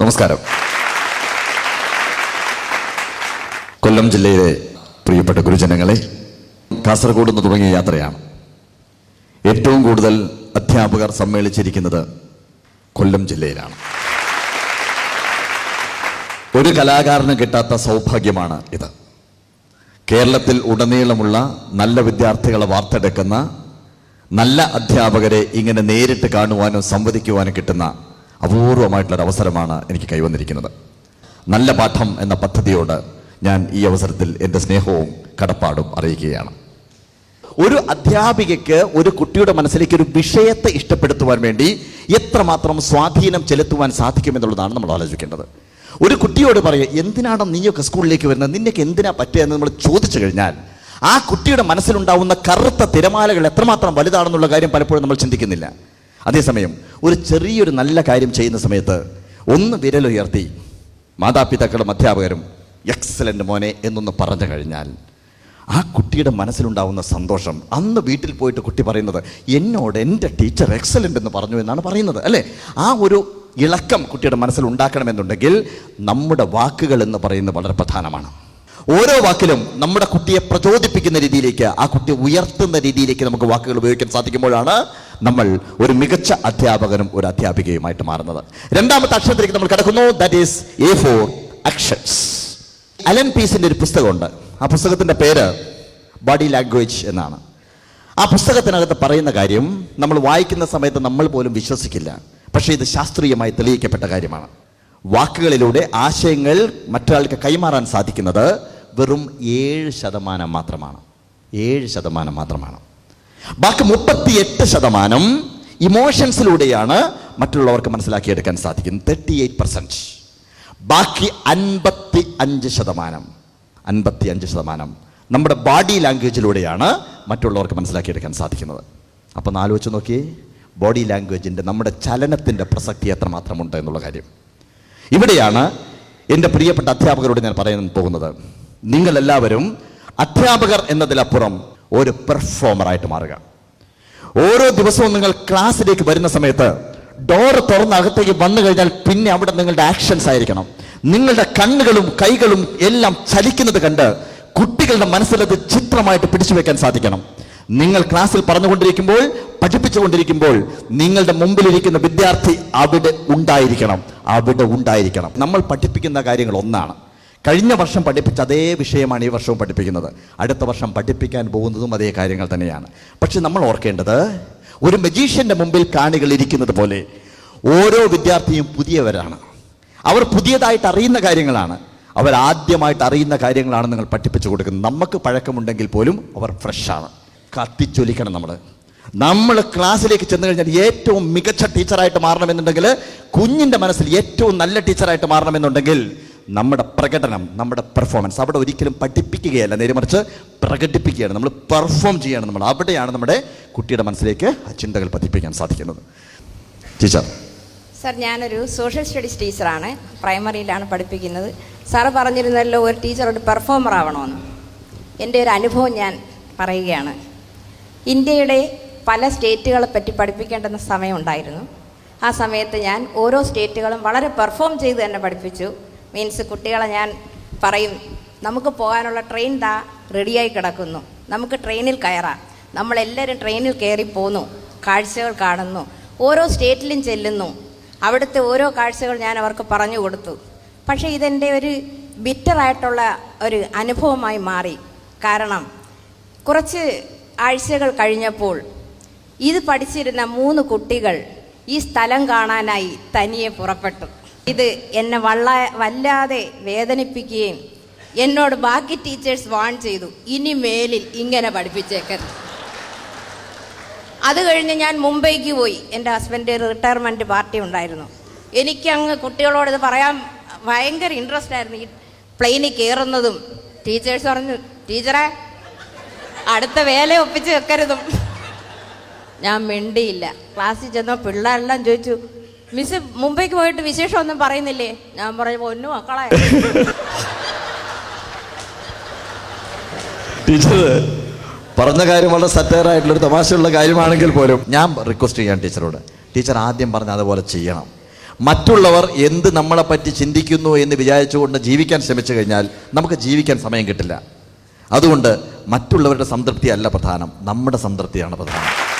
നമസ്കാരം. കൊല്ലം ജില്ലയിലെ പ്രിയപ്പെട്ട ഗുരുജനങ്ങളെ കാസർഗോഡ് നിന്ന് തുടങ്ങിയ യാത്രയാണ്. ഏറ്റവും കൂടുതൽ അധ്യാപകർ സമ്മേളിച്ചിരിക്കുന്നത് കൊല്ലം ജില്ലയിലാണ്. ഒരു കലാകാരന് കിട്ടാത്ത സൗഭാഗ്യമാണ് ഇത്. കേരളത്തിൽ ഉടനീളമുള്ള നല്ല വിദ്യാർത്ഥികളെ വാർത്തെടുക്കുന്ന നല്ല അധ്യാപകരെ ഇങ്ങനെ നേരിട്ട് കാണുവാനും സംവദിക്കുവാനും കിട്ടുന്ന അപൂർവമായിട്ടുള്ളൊരു അവസരമാണ് എനിക്ക് കൈവന്നിരിക്കുന്നത്. നല്ല പാഠം എന്ന പദ്ധതിയോട് ഞാൻ ഈ അവസരത്തിൽ എന്റെ സ്നേഹവും കടപ്പാടും അറിയിക്കുകയാണ്. ഒരു അധ്യാപികയ്ക്ക് ഒരു കുട്ടിയുടെ മനസ്സിലേക്ക് ഒരു വിഷയത്തെ ഇഷ്ടപ്പെടുത്തുവാൻ വേണ്ടി എത്രമാത്രം സ്വാധീനം ചെലുത്തുവാൻ സാധിക്കുമെന്നുള്ളതാണ് നമ്മൾ ആലോചിക്കേണ്ടത്. ഒരു കുട്ടിയോട് പറയുക എന്തിനാണ് നീയൊക്കെ സ്കൂളിലേക്ക് വരുന്നത്? നിന്നൊക്കെ എന്തിനാ പറ്റുക എന്ന് നമ്മൾ ചോദിച്ചു കഴിഞ്ഞാൽ ആ കുട്ടിയുടെ മനസ്സിലുണ്ടാവുന്ന കറുത്ത തിരമാലകൾ എത്രമാത്രം വലുതാണെന്നുള്ള കാര്യം പലപ്പോഴും നമ്മൾ ചിന്തിക്കുന്നില്ല. അതേസമയം ഒരു ചെറിയൊരു നല്ല കാര്യം ചെയ്യുന്ന സമയത്ത് ഒന്ന് വിരലുയർത്തി മാതാപിതാക്കളും അധ്യാപകരും എക്സലന്റ് മോനെ എന്നൊന്ന് പറഞ്ഞു കഴിഞ്ഞാൽ ആ കുട്ടിയുടെ മനസ്സിലുണ്ടാവുന്ന സന്തോഷം. അന്ന് വീട്ടിൽ പോയിട്ട് കുട്ടി പറയുന്നത് എന്നോട് എന്റെ ടീച്ചർ എക്സലന്റ് എന്ന് പറഞ്ഞു എന്നാണ് പറയുന്നത് അല്ലേ? ആ ഒരു ഇളക്കം കുട്ടിയുടെ മനസ്സിൽ ഉണ്ടാക്കണമെന്നുണ്ടെങ്കിൽ നമ്മുടെ വാക്കുകൾ എന്ന് പറയുന്നത് വളരെ പ്രധാനമാണ്. ഓരോ വാക്കിലും നമ്മുടെ കുട്ടിയെ പ്രചോദിപ്പിക്കുന്ന രീതിയിലേക്ക് ആ കുട്ടിയെ ഉയർത്തുന്ന രീതിയിലേക്ക് നമുക്ക് വാക്കുകൾ ഉപയോഗിക്കാൻ സാധിക്കുമ്പോഴാണ് നമ്മൾ ഒരു മികച്ച അധ്യാപകനും ഒരു അധ്യാപികയുമായിട്ട് മാറുന്നത്. രണ്ടാമത്തെ അക്ഷരത്തിലേക്ക് നമ്മൾ കിടക്കുന്നു. That is a for actions Allan പീസിന്റെ ഒരു പുസ്തകമുണ്ട്. ആ പുസ്തകത്തിന്റെ പേര് ബോഡി ലാംഗ്വേജ് എന്നാണ്. ആ പുസ്തകത്തിനകത്ത് പറയുന്ന കാര്യം നമ്മൾ വായിക്കുന്ന സമയത്ത് നമ്മൾ പോലും വിശ്വസിക്കില്ല. പക്ഷേ ഇത് ശാസ്ത്രീയമായി തെളിയിക്കപ്പെട്ട കാര്യമാണ്. വാക്കുകളിലൂടെ ആശയങ്ങൾ മറ്റൊരാൾക്ക് കൈമാറാൻ സാധിക്കുന്നത് വെറും ഏഴ് ശതമാനം മാത്രമാണ്. ഏഴ് ശതമാനം മാത്രമാണ്. ബാക്കി മുപ്പത്തിയെട്ട് ശതമാനം ഇമോഷൻസിലൂടെയാണ് മറ്റുള്ളവർക്ക് മനസ്സിലാക്കിയെടുക്കാൻ സാധിക്കുന്നത്. തേർട്ടി എയ്റ്റ് പെർസെന്റ് ബാക്കി അൻപത്തി അഞ്ച് ശതമാനം അൻപത്തി അഞ്ച് ശതമാനം നമ്മുടെ ബോഡി ലാംഗ്വേജിലൂടെയാണ് മറ്റുള്ളവർക്ക് മനസ്സിലാക്കിയെടുക്കാൻ സാധിക്കുന്നത്. അപ്പം ആലോചിച്ച് നോക്കിയേ ബോഡി ലാംഗ്വേജിന്റെ നമ്മുടെ ചലനത്തിന്റെ പ്രസക്തി എത്രമാത്രമുണ്ട് എന്നുള്ള കാര്യം. ഇവിടെയാണ് എന്റെ പ്രിയപ്പെട്ട അധ്യാപകരോട് ഞാൻ പറയാൻ പോകുന്നത്. നിങ്ങളെല്ലാവരും അധ്യാപകർ എന്നതിലപ്പുറം ഒരു പെർഫോമറായിട്ട് മാറുക. ഓരോ ദിവസവും നിങ്ങൾ ക്ലാസ്സിലേക്ക് വരുന്ന സമയത്ത് ഡോർ തുറന്ന് അകത്തേക്ക് വന്നു കഴിഞ്ഞാൽ പിന്നെ അവിടെ നിങ്ങളുടെ ആക്ഷൻസ് ആയിരിക്കണം. നിങ്ങളുടെ കണ്ണുകളും കൈകളും എല്ലാം ചലിക്കുന്നത് കണ്ട് കുട്ടികളുടെ മനസ്സിലത് ചിത്രമായിട്ട് പിടിച്ചു വെക്കാൻ സാധിക്കണം. നിങ്ങൾ ക്ലാസ്സിൽ പറഞ്ഞുകൊണ്ടിരിക്കുമ്പോൾ പഠിപ്പിച്ചുകൊണ്ടിരിക്കുമ്പോൾ നിങ്ങളുടെ മുമ്പിലിരിക്കുന്ന വിദ്യാർത്ഥി അവിടെ ഉണ്ടായിരിക്കണം. അവിടെ ഉണ്ടായിരിക്കണം. നമ്മൾ പഠിപ്പിക്കുന്ന കാര്യങ്ങൾ ഒന്നാണ്. കഴിഞ്ഞ വർഷം പഠിപ്പിച്ച അതേ വിഷയമാണ് ഈ വർഷവും പഠിപ്പിക്കുന്നത്. അടുത്ത വർഷം പഠിപ്പിക്കാൻ പോകുന്നതും അതേ കാര്യങ്ങൾ തന്നെയാണ്. പക്ഷെ നമ്മൾ ഓർക്കേണ്ടത് ഒരു മജീഷ്യന്റെ മുമ്പിൽ കാണികൾ ഇരിക്കുന്നത് പോലെ ഓരോ വിദ്യാർത്ഥിയും പുതിയവരാണ്. അവർ പുതിയതായിട്ട് അറിയുന്ന കാര്യങ്ങളാണ്. അവർ ആദ്യമായിട്ട് അറിയുന്ന കാര്യങ്ങളാണ് നിങ്ങൾ പഠിപ്പിച്ചു കൊടുക്കുന്നത്. നമുക്ക് പഴക്കമുണ്ടെങ്കിൽ പോലും അവർ ഫ്രഷാണ് കത്തിച്ചൊലിക്കണം നമ്മൾ നമ്മൾ ക്ലാസ്സിലേക്ക് ചെന്ന് കഴിഞ്ഞാൽ ഏറ്റവും മികച്ച ടീച്ചറായിട്ട് മാറണമെന്നുണ്ടെങ്കിൽ കുഞ്ഞിന്റെ മനസ്സിൽ ഏറ്റവും നല്ല ടീച്ചറായിട്ട് മാറണമെന്നുണ്ടെങ്കിൽ നമ്മുടെ പ്രകടനം നമ്മുടെ പെർഫോമൻസ് അവിടെ ഒരിക്കലും പഠിപ്പിക്കുകയല്ല. നേരെ മറിച്ച് പ്രകടിപ്പിക്കുകയാണ്. നമ്മൾ പെർഫോം ചെയ്യാണ്. നമ്മൾ അവിടെയാണ് നമ്മുടെ കുട്ടിയുടെ മനസ്സിലേക്ക് ആ ചിന്തകൾ പതിപ്പിക്കാൻ സാധിക്കുന്നത്. ടീച്ചർ സർ ഞാനൊരു സോഷ്യൽ സ്റ്റഡീസ് ടീച്ചറാണ് പ്രൈമറിയിലാണ് പഠിപ്പിക്കുന്നത്. സാറ് പറഞ്ഞിരുന്നല്ലോ ഒരു ടീച്ചർ ഒരു പെർഫോമർ ആവണമെന്ന്. എന്റെ ഒരു അനുഭവം ഞാൻ പറയുകയാണ്. ഇന്ത്യയുടെ പല സ്റ്റേറ്റുകളെ പറ്റി പഠിപ്പിക്കേണ്ടുന്ന സമയമുണ്ടായിരുന്നു ആ സമയത്ത് ഞാൻ ഓരോ സ്റ്റേറ്റുകളും വളരെ പെർഫോം ചെയ്ത് തന്നെ പഠിപ്പിച്ചു. മീൻസ് കുട്ടികളെ ഞാൻ പറയും നമുക്ക് പോകാനുള്ള ട്രെയിൻ ദാ റെഡിയായി കിടക്കുന്നു. നമുക്ക് ട്രെയിനിൽ കയറാം. നമ്മളെല്ലാവരും ട്രെയിനിൽ കയറി പോന്നു. കാഴ്ചകൾ കാണുന്നു. ഓരോ സ്റ്റേറ്റിലും ചെല്ലുന്നു. അവിടുത്തെ ഓരോ കാഴ്ചകൾ ഞാൻ അവർക്ക് പറഞ്ഞു കൊടുത്തു. പക്ഷേ ഇതെന്റെ ഒരു ബിറ്ററായിട്ടുള്ള ഒരു അനുഭവമായി മാറി. കാരണം കുറച്ച് ആഴ്ചകൾ കഴിഞ്ഞപ്പോൾ ഇത് പഠിച്ചിരുന്ന മൂന്ന് കുട്ടികൾ ഈ സ്ഥലം കാണാനായി തനിയെ പുറപ്പെട്ടു. ഇത് എന്നെ വള്ള വല്ലാതെ വേദനിപ്പിക്കുകയും എന്നോട് ബാക്കി ടീച്ചേഴ്സ് വാൺ ചെയ്തു. ഇനി മേലിൽ ഇങ്ങനെ പഠിപ്പിച്ചേക്കരുത്. അത് കഴിഞ്ഞ് ഞാൻ മുംബൈക്ക് പോയി. എന്റെ ഹസ്ബൻഡ് റിട്ടയർമെന്റ് പാർട്ടി ഉണ്ടായിരുന്നു. എനിക്ക് അങ്ങ് കുട്ടികളോട് ഇത് പറയാൻ ഭയങ്കര ഇൻട്രസ്റ്റ് ആയിരുന്നു. ഈ പ്ലെയിനിൽ കയറുന്നതും ടീച്ചേഴ്സ് പറഞ്ഞു ടീച്ചറെ അടുത്ത വേല ഒപ്പിച്ച് വെക്കരുതും. ഞാൻ മിണ്ടിയില്ല. ക്ലാസ്സിൽ ചെന്നോ പിള്ളേരെല്ലാം ചോദിച്ചു മിസ് മുംബൈക്ക് പോയിട്ട് വിശേഷം ഒന്നും പറയുന്നില്ലേ? ഞാൻ പറഞ്ഞു പൊന്നു മക്കളെ ടീച്ചർ പറഞ്ഞ കാര്യം വളരെ സറ്റയറായിട്ടുള്ള ഒരു തമാശയുള്ള കാര്യമാണെങ്കിൽ പോലും ഞാൻ റിക്വസ്റ്റ് ചെയ്യാം ടീച്ചറോട്. ടീച്ചർ ആദ്യം പറഞ്ഞ അതുപോലെ ചെയ്യണം. മറ്റുള്ളവർ എന്ത് നമ്മളെ പറ്റി ചിന്തിക്കുന്നു എന്ന് വിചാരിച്ചുകൊണ്ട് ജീവിക്കാൻ ശ്രമിച്ചു കഴിഞ്ഞാൽ നമുക്ക് ജീവിക്കാൻ സമയം കിട്ടില്ല. അതുകൊണ്ട് മറ്റുള്ളവരുടെ സംതൃപ്തി അല്ല പ്രധാനം. നമ്മുടെ സംതൃപ്തിയാണ് പ്രധാനം.